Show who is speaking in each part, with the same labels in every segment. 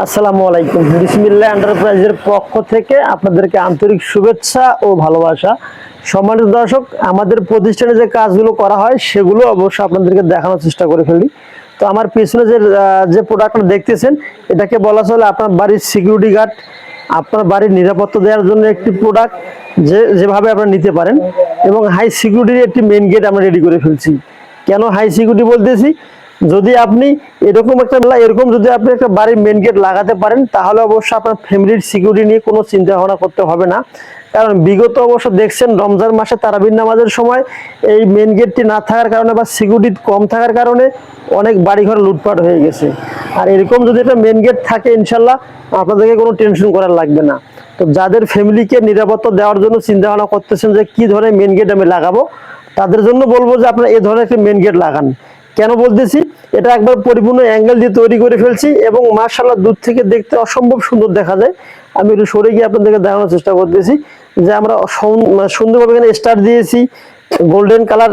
Speaker 1: আসসালামু আলাইকুম। বিসমিল্লাহ এন্টারপ্রাইজের পক্ষ থেকে আপনাদেরকে আন্তরিক শুভেচ্ছা ও ভালোবাসা। সম্মানিত দর্শক, আমাদের প্রতিষ্ঠানে যে কাজগুলো করা হয়, সেগুলো অবশ্য আপনাদেরকে দেখানোর চেষ্টা করে ফেলি। তো আমার পিছনে যে যে প্রোডাক্টটা দেখতেছেন, এটাকে বলা চলে আপনার বাড়ির সিকিউরিটি গার্ড। আপনার বাড়ির নিরাপত্তা দেওয়ার জন্য একটি প্রোডাক্ট, যে, যেভাবে আপনারা নিতে পারেন। এবং হাই সিকিউরিটির একটি মেন গেট আমরা রেডি করে ফেলছি। কেন হাই সিকিউরিটি বলতেছি? যদি আপনি এরকম একটা এরকম যদি আপনি একটা বাড়ির মেন গেট লাগাতে পারেন, তাহলে অবশ্যই আপনার ফ্যামিলির সিকিউরিটি নিয়ে কোনো চিন্তা ভাবনা করতে হবে না। কারণ বিগত অবশ্য দেখছেন, রমজান মাসে তারাবির নামাজের সময় এই মেন গেটটি না থাকার কারণে বা সিকিউরিটি কম থাকার কারণে অনেক বাড়িঘর লুটপাট হয়ে গেছে। আর এরকম যদি একটা মেন গেট থাকে, ইনশাল্লাহ আপনাদেরকে কোনো টেনশন করার লাগবে না। তো যাদের ফ্যামিলিকে নিরাপত্তা দেওয়ার জন্য চিন্তা ভাবনা করতেছেন যে কি ধরনের মেন গেট আমি লাগাবো, তাদের জন্য বলব যে আপনারা এই ধরনের একটা মেন গেট লাগান। কেন বলতেছি? এটা একবার পরিপূর্ণ অ্যাঙ্গেল দিয়ে তৈরি করে ফেলছি এবং মার্শাল্লাহ দূর থেকে দেখতে অসম্ভব সুন্দর দেখা যায়। আমি একটু সরে গিয়ে আপনাদেরকে দেখানোর চেষ্টা করতেছি যে আমরা মানে সুন্দরভাবে এখানে স্টার দিয়েছি গোল্ডেন কালার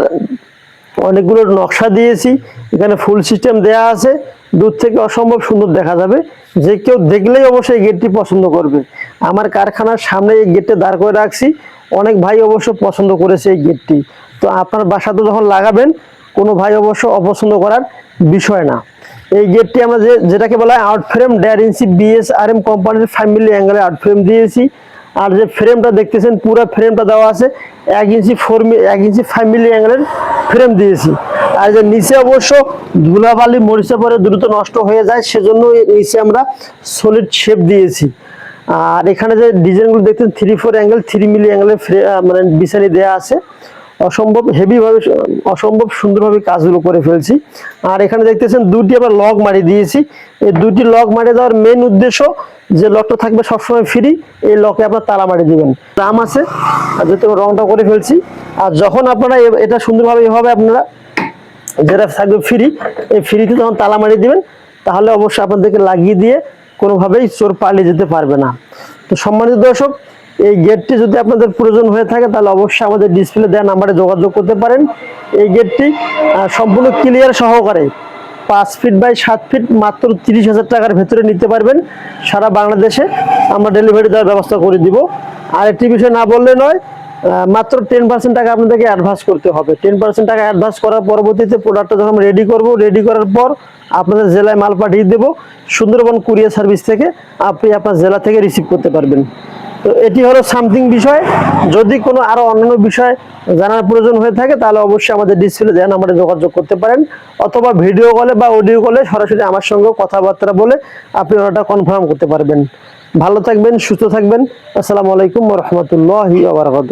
Speaker 1: অনেকগুলো নকশা দিয়েছি, এখানে ফুল সিস্টেম দেয়া আছে। দূর থেকে অসম্ভব সুন্দর দেখা যাবে। যে কেউ দেখলেই অবশ্যই এই গেটটি পছন্দ করবে। আমার কারখানার সামনে এই গেটটা দাঁড় করে রাখছি। অনেক ভাই অবশ্য পছন্দ করেছে এই গেটটি তো আপনার বাসা বাসাতে যখন লাগাবেন কোনো ভাই অবশ্য অপছন্দ করার বিষয় না। এই গেটটি আমরা যে, যেটাকে বলা হয় আউট ফ্রেম দেড় ইঞ্চি বিএস আর এম কোম্পানির ফ্যামিলি অ্যাঙ্গেলে আউট ফ্রেম দিয়েছি। আর যে ফ্রেমটা দেখতেছেন, পুরো ফ্রেমটা দেওয়া আছে, এক ইঞ্চি ফোর এক ইঞ্চি ফাইভ মিলি অ্যাঙ্গেলের ফ্রেম দিয়েছি। আর যে নিচে অবশ্য ধুলাবালি, মরিচে পরে দ্রুত নষ্ট হয়ে যায়, সেজন্য নিচে আমরা সলিড শেপ দিয়েছি। আর এখানে যে ডিজাইনগুলো দেখতেন three four angle three milli অ্যাঙ্গেলের মানে বিছানি দেওয়া আছে। অসম্ভব হেভিভাবে অসম্ভব সুন্দরভাবে কাজগুলো করে ফেলছি। আর এখানে দেখতেছেন দুটি আবার লক মারি দিয়েছি। এই দুটি লক মারি দেওয়ার মেন উদ্দেশ্য যে লকটা থাকবে সবসময় ফ্রি এই লকে আপনার তালা মারি দিবেন। দাম আছে, আর যেহেতু রংটা করে ফেলছি, আর যখন আপনারা এটা সুন্দরভাবে এভাবে আপনারা যেটা থাকবে ফ্রি এই ফ্রিতে যখন তালা মারি দিবেন, তাহলে অবশ্যই আপনাদেরকে লাগিয়ে দিয়ে কোনোভাবেই চোর পালিয়ে যেতে পারবে না। তো সম্মানিত দর্শক এই গেটটি যদি আপনাদের প্রয়োজন হয়ে থাকে, তাহলে অবশ্যই আমাদের ডিসপ্লে দেওয়া নাম্বারে যোগাযোগ করতে পারেন। এই গেটটি সম্পূর্ণ ক্লিয়ার সহকারে। পাঁচ ফিট বাই সাত ফিট মাত্র তিরিশ হাজার টাকার ভেতরে নিতে পারবেন। সারা বাংলাদেশে আমরা ডেলিভারি দেওয়ার ব্যবস্থা করে দিব। আর একটি বিষয় না বললে নয় মাত্র টেন পার্সেন্ট টাকা আপনাদেরকে অ্যাডভান্স করতে হবে। টেন পার্সেন্ট টাকা অ্যাডভান্স করার পরবর্তীতে প্রোডাক্টটা যখন রেডি করব রেডি করার পর আপনাদের জেলায় মাল পাঠিয়ে দেবো। সুন্দরবন কুরিয়ার সার্ভিস থেকে আপনি আপনার জেলা থেকে রিসিভ করতে পারবেন। তো এটি হলো সামথিং বিষয়। যদি কোনো আরও অন্যান্য বিষয় জানার প্রয়োজন হয়ে থাকে, তাহলে অবশ্যই আমাদের ডিসপ্লে দেন আমরা যোগাযোগ করতে পারেন। অথবা ভিডিও কলে বা অডিও কলে সরাসরি আমার সঙ্গে কথাবার্তা বলে আপনি ওটা কনফার্ম করতে পারবেন। ভালো থাকবেন, সুস্থ থাকবেন। আসসালামু আলাইকুম রহমতুল্লাহ আবরকাত